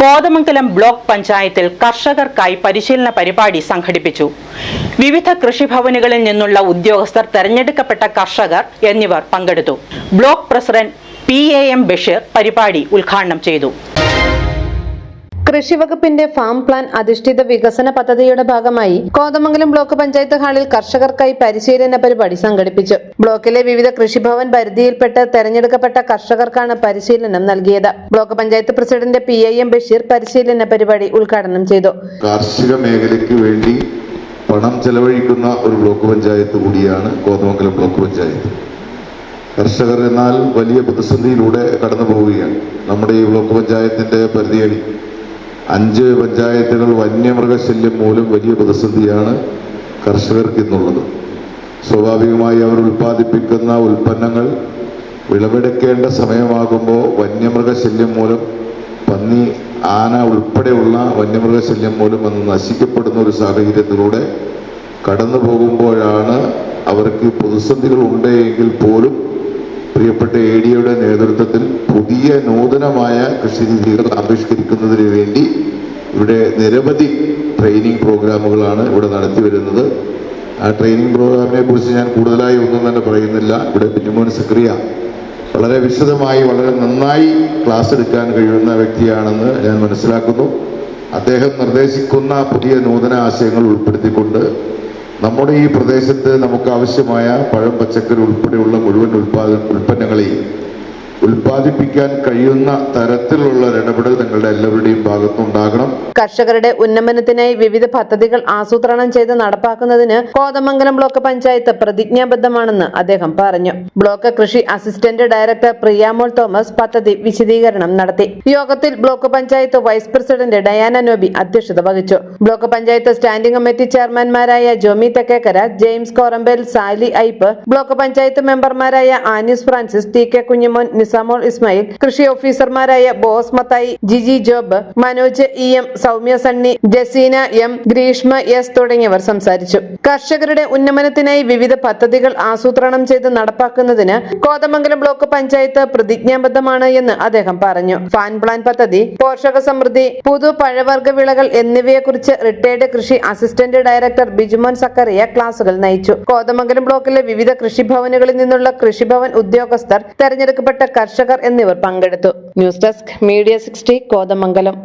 Kothamangalam block പഞ്ചായത്തിൽ കർഷകർക്കായി പരിശീലന പരിപാടി സംഘടിപ്പിച്ചു. വിവിധ കൃഷിഭവനുകളിൽ നിന്നുള്ള ഉദ്യോഗസ്ഥർ തെരഞ്ഞെടുക്കപ്പെട്ട കർഷകർ എന്നിവർ പങ്കെടുത്തു. Block president P A M Basheer പരിപാടി ഉദ്ഘാടനം ചെയ്തു. കൃഷിവകുപ്പിന്റെ ഫാം പ്ലാൻ അധിഷ്ഠിത വികസന പദ്ധതിയുടെ ഭാഗമായി കോതമംഗലം ബ്ലോക്ക് പഞ്ചായത്ത് ഹാളിൽ കർഷകർക്കായി പരിശീലന പരിപാടി സംഘടിപ്പിച്ചു. ബ്ലോക്കിലെ വിവിധ കൃഷിഭവൻ പരിധിയിൽപ്പെട്ട് തെരഞ്ഞെടുക്കപ്പെട്ട കർഷകർക്കാണ് പരിശീലനം നൽകിയത്. Block panchayat president P I M Basheer പരിശീലന പരിപാടി ഉദ്ഘാടനം ചെയ്തു. കാർഷിക മേഖലയ്ക്ക് വേണ്ടി പണം ചെലവഴിക്കുന്ന ഒരു ബ്ലോക്ക് പഞ്ചായത്ത് കൂടിയാണ് കോതമംഗലം ബ്ലോക്ക് പഞ്ചായത്ത്. കർഷകർ എന്നാൽ വലിയ പ്രതിസന്ധിയിലൂടെ കടന്നു പോവുകയാണ് നമ്മുടെ ഈ ബ്ലോക്ക് പഞ്ചായത്തിന്റെ പരിധിയടി അഞ്ച് പഞ്ചായത്തുകൾ വന്യമൃഗശല്യം മൂലം വലിയ പ്രതിസന്ധിയാണ് കർഷകർക്ക് ഇന്നുള്ളത് സ്വാഭാവികമായി അവർ ഉൽപ്പാദിപ്പിക്കുന്ന ഉൽപ്പന്നങ്ങൾ വിളവെടുക്കേണ്ട സമയമാകുമ്പോൾ വന്യമൃഗശല്യം മൂലം പന്നി ആന ഉൾപ്പെടെയുള്ള വന്യമൃഗശല്യം മൂലം അന്ന് നശിക്കപ്പെടുന്ന ഒരു സാഹചര്യത്തിലൂടെ കടന്നു പോകുമ്പോഴാണ് അവർക്ക് പ്രതിസന്ധികൾ ഉണ്ടെങ്കിൽ പോലും പ്രിയപ്പെട്ട എ ഡിയുടെ നേതൃത്വത്തിൽ പുതിയ നൂതനമായ കൃഷി രീതികൾ ആവിഷ്കരിക്കുന്നതിന് വേണ്ടി ഇവിടെ നിരവധി ട്രെയിനിങ് പ്രോഗ്രാമുകളാണ് ഇവിടെ നടത്തി വരുന്നത്. ആ ട്രെയിനിങ് പ്രോഗ്രാമിനെ കുറിച്ച് ഞാൻ കൂടുതലായി ഒന്നും തന്നെ പറയുന്നില്ല. ഇവിടെ ബിജുമോൻ സക്രിയ വളരെ വിശദമായി വളരെ നന്നായി ക്ലാസ് എടുക്കാൻ കഴിയുന്ന വ്യക്തിയാണെന്ന് ഞാൻ മനസ്സിലാക്കുന്നു. അദ്ദേഹം നിർദ്ദേശിക്കുന്ന പുതിയ നൂതന ആശയങ്ങൾ ഉൾപ്പെടുത്തിക്കൊണ്ട് നമ്മുടെ ഈ പ്രദേശത്ത് നമുക്ക് ആവശ്യമായ പഴം പച്ചക്കറി ഉൾപ്പെടെയുള്ള മുഴുവൻ ഉൽപ്പാദന ഉൽപ്പന്നങ്ങളെയും ഉൽപ്പാദിപ്പിക്കാൻ കഴിയുന്ന തരത്തിലുള്ള ഇടപെടൽ നിങ്ങളുടെ എല്ലാവരുടെയും ഭാഗത്തുണ്ടാകണം കർഷകരുടെ ഉന്നമനത്തിനായി വിവിധ പദ്ധതികൾ ആസൂത്രണം ചെയ്ത് നടപ്പാക്കുന്നതിന് കോതമംഗലം ബ്ലോക്ക് പഞ്ചായത്ത് പ്രതിജ്ഞാബദ്ധമാണെന്ന് അദ്ദേഹം പറഞ്ഞു. ബ്ലോക്ക് കൃഷി അസിസ്റ്റന്റ് ഡയറക്ടർ പ്രിയാമോൾ തോമസ് പദ്ധതി വിശദീകരണം നടത്തി. യോഗത്തിൽ block panchayat vice president Diana Nobi അധ്യക്ഷത വഹിച്ചു. ബ്ലോക്ക് പഞ്ചായത്ത് സ്റ്റാൻഡിംഗ് കമ്മിറ്റി ചെയർമാൻമാരായ Jomy Thekkekara James Korampel Sally Ipe block panchayat മെമ്പർമാരായ Anis Francis T K Kunjumon Nisamol Ismail കൃഷി ഓഫീസർമാരായ Bose Mathai Jiji Job Manoj E M Soumya Sunny Jaseena M Greeshma S തുടങ്ങിയവർ സംസാരിച്ചു. കർഷകരുടെ ഉന്നമനത്തിനായി വിവിധ പദ്ധതികൾ ആസൂത്രണം ചെയ്ത് നടപ്പാക്കുന്നതിന് കോതമംഗലം ബ്ലോക്ക് പഞ്ചായത്ത് പ്രതിജ്ഞാബദ്ധമാണ് എന്ന് അദ്ദേഹം പറഞ്ഞു. ഫാൻ പ്ലാൻ പദ്ധതി പോഷക സമൃദ്ധി പുതു പഴവർഗ വിളകൾ എന്നിവയെക്കുറിച്ച് റിട്ടയർഡ് കൃഷി അസിസ്റ്റന്റ് ഡയറക്ടർ ബിജുമോൻ സക്കറിയ ക്ലാസുകൾ നയിച്ചു. കോതമംഗലം ബ്ലോക്കിലെ വിവിധ കൃഷിഭവനുകളിൽ നിന്നുള്ള കൃഷിഭവൻ ഉദ്യോഗസ്ഥർ തെരഞ്ഞെടുക്കപ്പെട്ട കർഷകർ എന്നിവർ പങ്കെടുത്തു. News desk media sixty Kothamangalam.